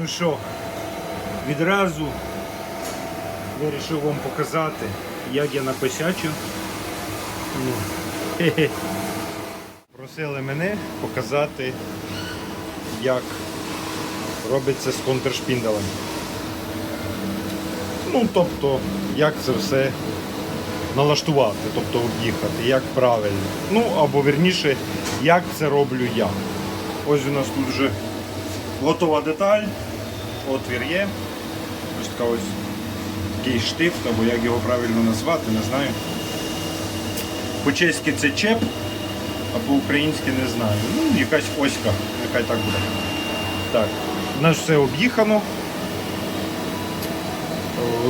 ну що, відразу вирішив вам показати, як я написячу. Ну. Просили мене показати, як робиться з контршпінделем. Ну, тобто, як це все налаштувати, тобто об'їхати, як правильно. Ну, або верніше, як це роблю я. Ось у нас тут вже готова деталь, отвір є. Ось така ось такий штифт, або як його правильно назвати, не знаю. По-чеськи це чеп, а по-українськи не знаю. Ну, якась оська, нехай так буде. Так, у нас все об'їхано.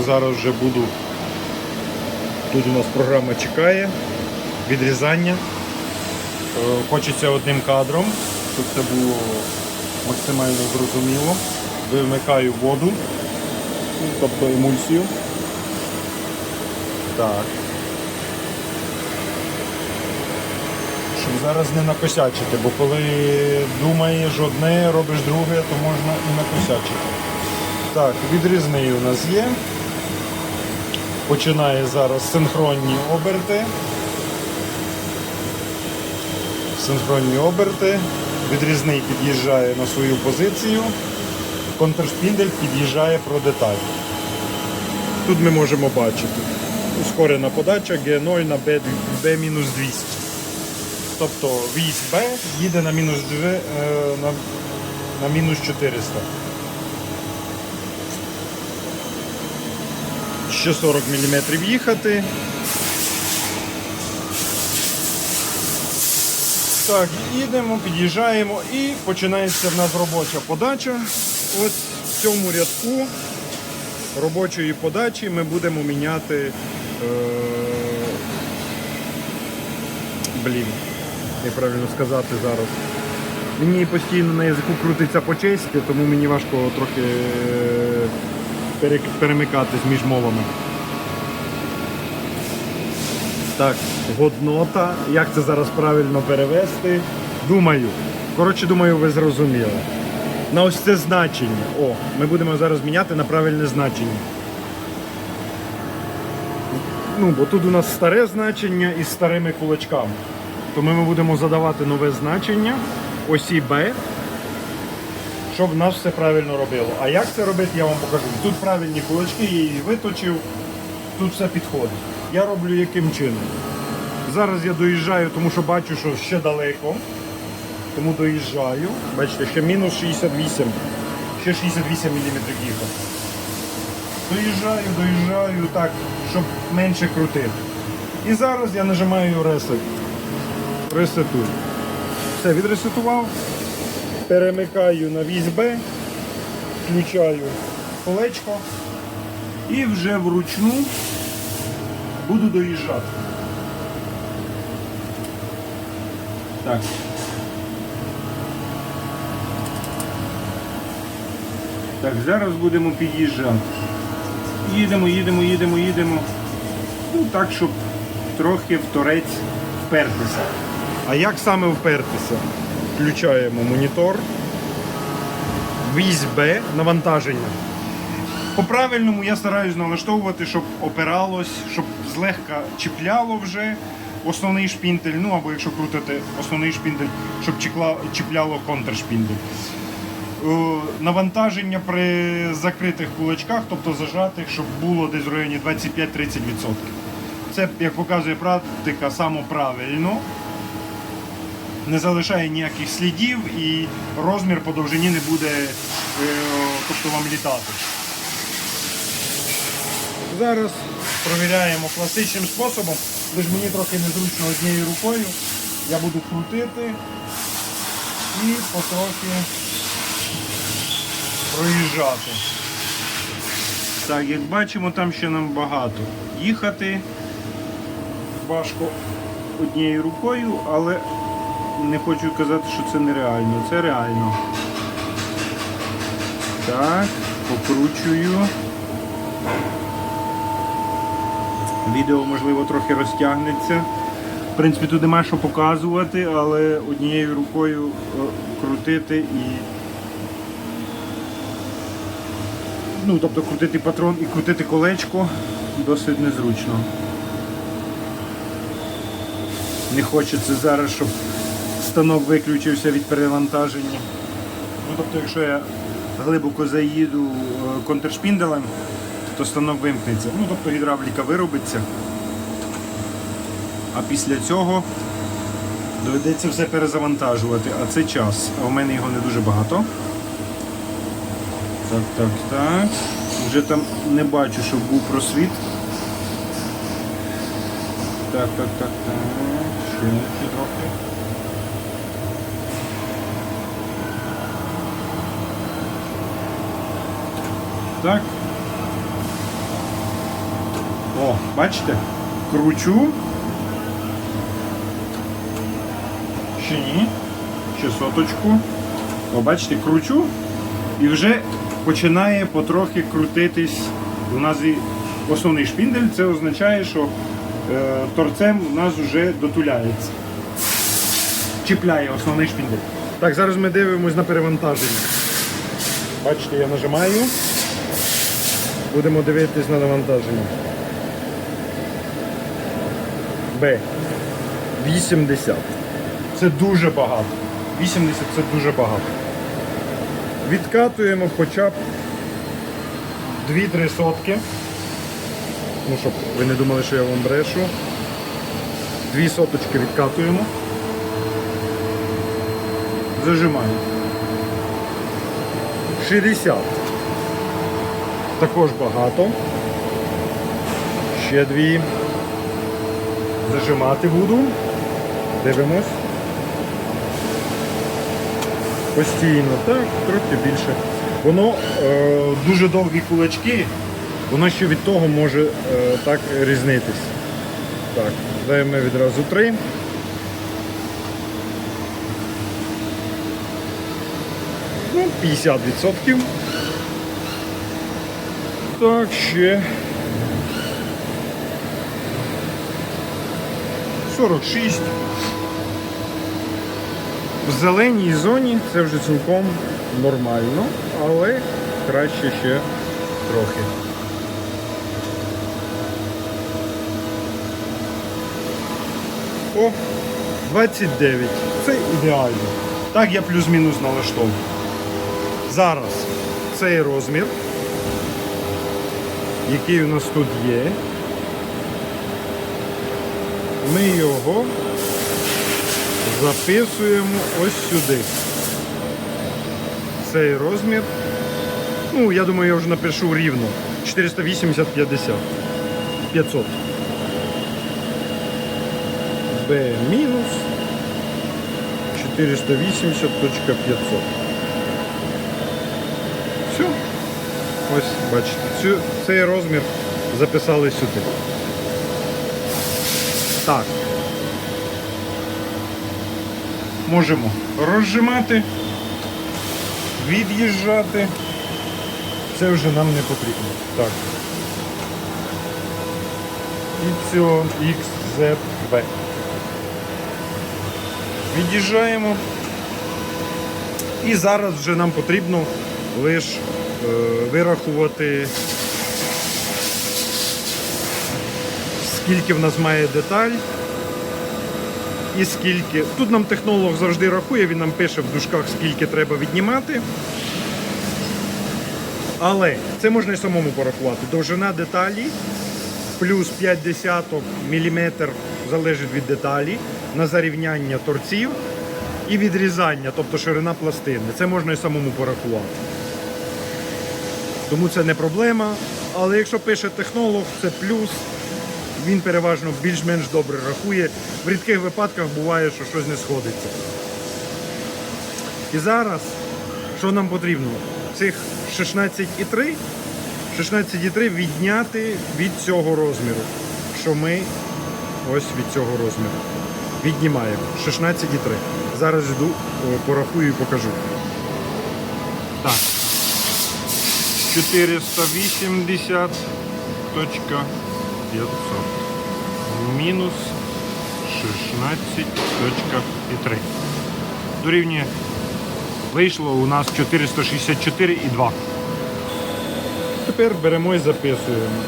Зараз вже буду. Тут у нас програма чекає, відрізання. Хочеться одним кадром, щоб це було максимально зрозуміло. Вимикаю воду, тобто емульсію. Так. Щоб зараз не накосячити, бо коли думаєш одне, робиш друге, то можна і накосячити. Так, відрізний у нас є. Починає зараз синхронні оберти. Синхронні оберти. Відрізний під'їжджає на свою позицію. Контршпіндель під'їжджає про деталь. Тут ми можемо бачити. Ускорена подача G0 на B, B-200. Тобто вісь B їде на мінус 2, е, на, на мінус 400. Ще 40 мм їхати. Так, їдемо, під'їжджаємо і починається в нас робоча подача. Ось в цьому рядку робочої подачі ми будемо міняти. Е... Блін, як правильно сказати зараз. Мені постійно на язику крутиться по-чеськи, тому мені важко трохи е, перемикатись між мовами. Так, годнота. Як це зараз правильно перевести? Думаю. Коротше, думаю, ви зрозуміли. На ось це значення. О, ми будемо зараз міняти на правильне значення. Ну, бо тут у нас старе значення із старими кулачками. Тому ми будемо задавати нове значення осі Б, щоб нас все правильно робило. А як це робити, я вам покажу. Тут правильні кулачки, я її виточив, тут все підходить. Я роблю яким чином. Зараз я доїжджаю, тому що бачу, що ще далеко. Тому доїжджаю. Бачите, ще мінус 68. Ще 68 мм їхав. Доїжджаю, доїжджаю так, щоб менше крутити. І зараз я нажимаю ресет. Ресетую. Все, відресетував. Перемикаю на Б, включаю колечко і вже вручну буду доїжджати. Так. Так, зараз будемо під'їжджати. Їдемо, їдемо, їдемо, їдемо. Ну так, щоб трохи в торець впертися. А як саме впертися? Включаємо монітор. Вісь Б навантаження. По-правильному я стараюсь налаштовувати, щоб опиралось, щоб злегка чіпляло вже основний шпіндель, ну або якщо крутити основний шпіндель, щоб чіпляло контршпіндель. Е, Навантаження при закритих кулачках, тобто зажатих, щоб було десь в районі 25-30%. Це, як показує практика, саме правильно. Не залишає ніяких слідів і розмір по довжині не буде е, тобто вам літати. Зараз провіряємо класичним способом, лише мені трохи незручно однією рукою. Я буду крутити і потрохи проїжджати. Так, як бачимо, там ще нам багато. Їхати важко однією рукою, але не хочу казати, що це нереально. Це реально. Так, покручую. Відео, можливо, трохи розтягнеться. В принципі, тут немає що показувати, але однією рукою е, крутити і Ну, тобто крутити патрон і крутити колечко досить незручно. Не хочеться зараз, щоб станок виключився від перевантаження. Ну, тобто, якщо я глибоко заїду е, контршпінделем, то станок вимкнеться. Ну, тобто гідравліка виробиться. А після цього доведеться все перезавантажувати, а це час. А у мене його не дуже багато. Так, так, так. Вже там не бачу, щоб був просвіт. Так, так, так, так. Ще трохи. Так. О, бачите? Кручу. Ще ні. Ще соточку. О, бачите, кручу і вже починає потрохи крутитись. У нас основний шпіндель, це означає, що е, торцем у нас вже дотуляється. Чіпляє основний шпіндель. Так, зараз ми дивимось на перевантаження. Бачите, я нажимаю. Будемо дивитись на навантаження. Б. 80. Це дуже багато. 80 це дуже багато. Відкатуємо хоча б 2-3 сотки. Ну, щоб ви не думали, що я вам брешу. Дві соточки відкатуємо. Зажимаємо. 60. Також багато. Ще дві. Зажимати буду. Дивимось. Постійно, так, трохи більше. Воно е, дуже довгі кулачки, воно ще від того може е, так різнитись. Так, даємо відразу три. Ну, 50%. Так, ще. 46. В зеленій зоні це вже цілком нормально, але краще ще трохи. О, 29. Це ідеально. Так я плюс-мінус налаштовую. Зараз цей розмір, який у нас тут є. Ми його записуємо ось сюди. Цей розмір. Ну, я думаю, я вже напишу рівно. 480-50. 500. B мінус 480.500. Все. Ось, бачите, цей розмір записали сюди. Так. Можемо розжимати, від'їжджати. Це вже нам не потрібно. Так. І цього XZB. Від'їжджаємо. І зараз вже нам потрібно лише е, вирахувати, скільки в нас має деталь. І скільки. Тут нам технолог завжди рахує, він нам пише в дужках, скільки треба віднімати. Але це можна і самому порахувати. Довжина деталі плюс 5 десяток міліметр залежить від деталі на зарівняння торців і відрізання, тобто ширина пластини. Це можна і самому порахувати. Тому це не проблема. Але якщо пише технолог, це плюс. Він переважно більш-менш добре рахує. В рідких випадках буває, що щось не сходиться. І зараз, що нам потрібно? Цих 16,3 16,3 відняти від цього розміру. Що ми ось від цього розміру. Віднімаємо 16,3. Зараз йду, порахую і покажу. Так. 480 точка 500 мінус 16.3. Дорівнює вийшло у нас 464,2. тепер беремо і записуємо.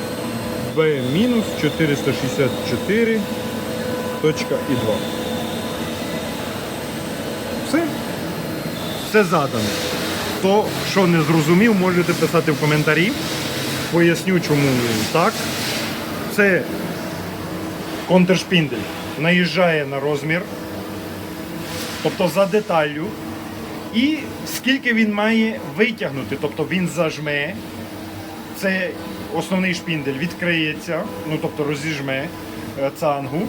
B мінус 464 точка і 2. Все. Все задано. То, що не зрозумів, можете писати в коментарі. Поясню, чому так. Це контршпіндель наїжджає на розмір, тобто за деталлю. І скільки він має витягнути, тобто він зажме, це основний шпіндель відкриється, ну тобто розіжме е, цангу.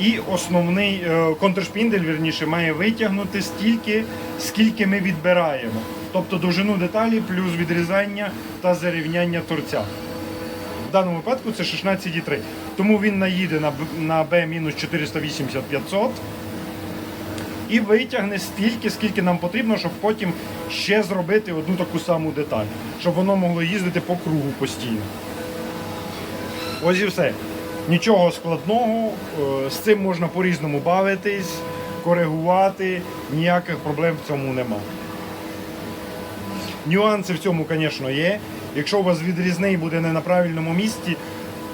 І основний е, контршпіндель, вірніше, має витягнути стільки, скільки ми відбираємо. Тобто довжину деталі плюс відрізання та зарівняння торця. Даному випадку це 16,3. Тому він наїде на B-480-500 і витягне стільки, скільки нам потрібно, щоб потім ще зробити одну таку саму деталь, щоб воно могло їздити по кругу постійно. Ось і все. Нічого складного, е, з цим можна по-різному бавитись, коригувати, ніяких проблем в цьому нема. Нюанси в цьому, звісно, є. Якщо у вас відрізний буде не на правильному місці,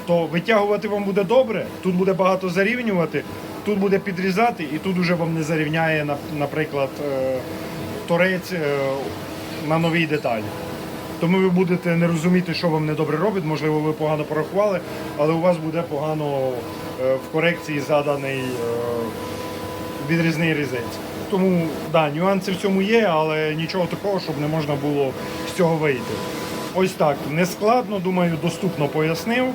то витягувати вам буде добре, тут буде багато зарівнювати, тут буде підрізати, і тут уже вам не зарівняє, наприклад, е, торець е, на новій деталі. Тому ви будете не розуміти, що вам недобре робить, можливо, ви погано порахували, але у вас буде погано е, в корекції заданий відрізний різець. Тому да, нюанси в цьому є, але нічого такого, щоб не можна було з цього вийти. Ось так, нескладно, думаю, доступно пояснив.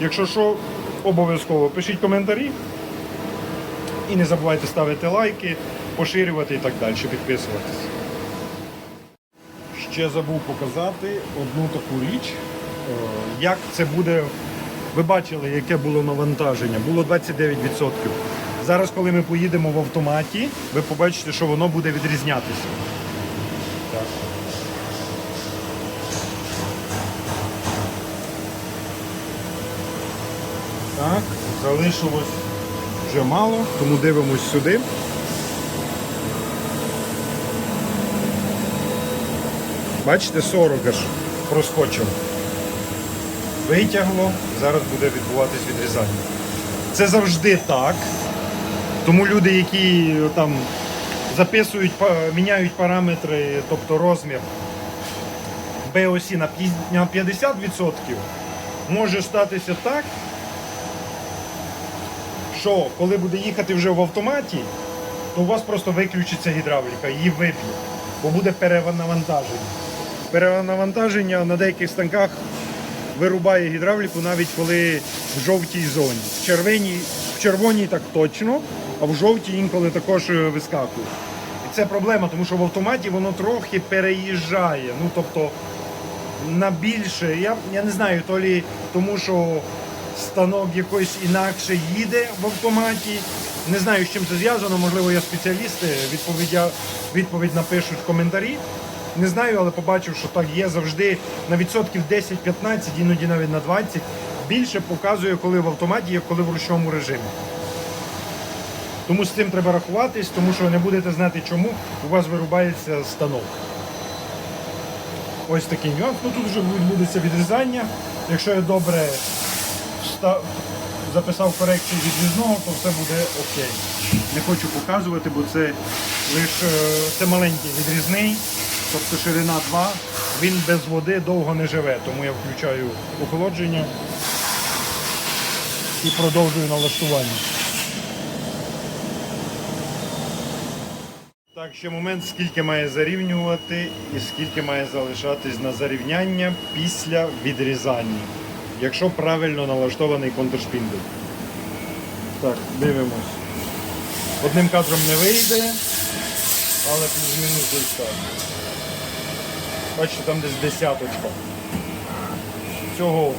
Якщо що, обов'язково пишіть коментарі. І не забувайте ставити лайки, поширювати і так далі, підписуватись. Ще забув показати одну таку річ, е, як це буде. Ви бачили, яке було навантаження. Було 29%. Зараз, коли ми поїдемо в автоматі, ви побачите, що воно буде відрізнятися. Так, залишилось вже мало, тому дивимось сюди. Бачите, 40 аж проскочив. Витягло, зараз буде відбуватись відрізання. Це завжди так. Тому люди, які там записують, міняють параметри, тобто розмір B-осі на 50%, може статися так, що коли буде їхати вже в автоматі, то у вас просто виключиться гідравліка, її виб'є, бо буде перенавантаження. Перенавантаження на деяких станках вирубає гідравліку навіть коли в жовтій зоні. В червоній, в червоній так точно, а в жовтій інколи також е, вискакує. І це проблема, тому що в автоматі воно трохи переїжджає. Ну тобто на більше. Я, я не знаю, то лі тому, що станок якось інакше їде в автоматі. Не знаю, з чим це зв'язано, можливо, я спеціалісти відповідя, відповідь напишуть в коментарі. Не знаю, але побачив, що так є завжди на відсотків 10-15, іноді навіть на 20. Більше показує, коли в автоматі, як коли в ручному режимі. Тому з цим треба рахуватись, тому що не будете знати, чому у вас вирубається станок. Ось такий нюанс. Ну тут вже відбудеться відрізання. Якщо я добре записав корекцію відрізного, то все буде окей. Не хочу показувати, бо це лише це маленький відрізний, тобто ширина 2. Він без води довго не живе, тому я включаю охолодження і продовжую налаштування. Так, ще момент, скільки має зарівнювати і скільки має залишатись на зарівняння після відрізання, якщо правильно налаштований контршпіндель. Так, дивимось. Одним кадром не вийде, але плюс-мінус десь так. Бачите, там десь десяточка. Цього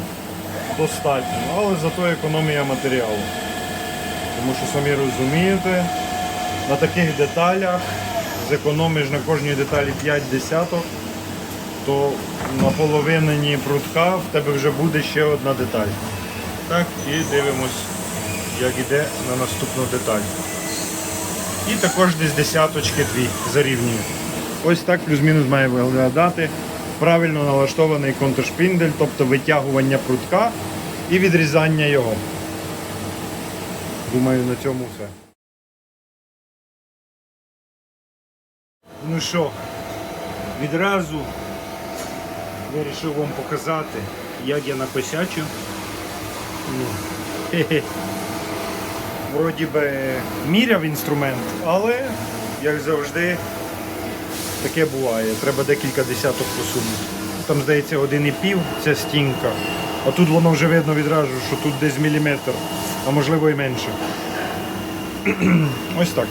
достатньо, але зато економія матеріалу. Тому що самі розумієте, на таких деталях зекономиш на кожній деталі 5 десяток, то на половині прутка в тебе вже буде ще одна деталь. Так, і дивимось, як іде на наступну деталь. І також десь десяточки дві зарівнює. Ось так плюс-мінус має виглядати правильно налаштований контршпіндель, тобто витягування прутка і відрізання його. Думаю, на цьому все. Ну що, відразу вирішив вам показати, як я накосячу. Ну. Вроді би міряв інструмент, але, як завжди, таке буває. Треба декілька десяток посунути. Там, здається, один і пів ця стінка. А тут воно вже видно відразу, що тут десь міліметр, а можливо і менше. Ось так.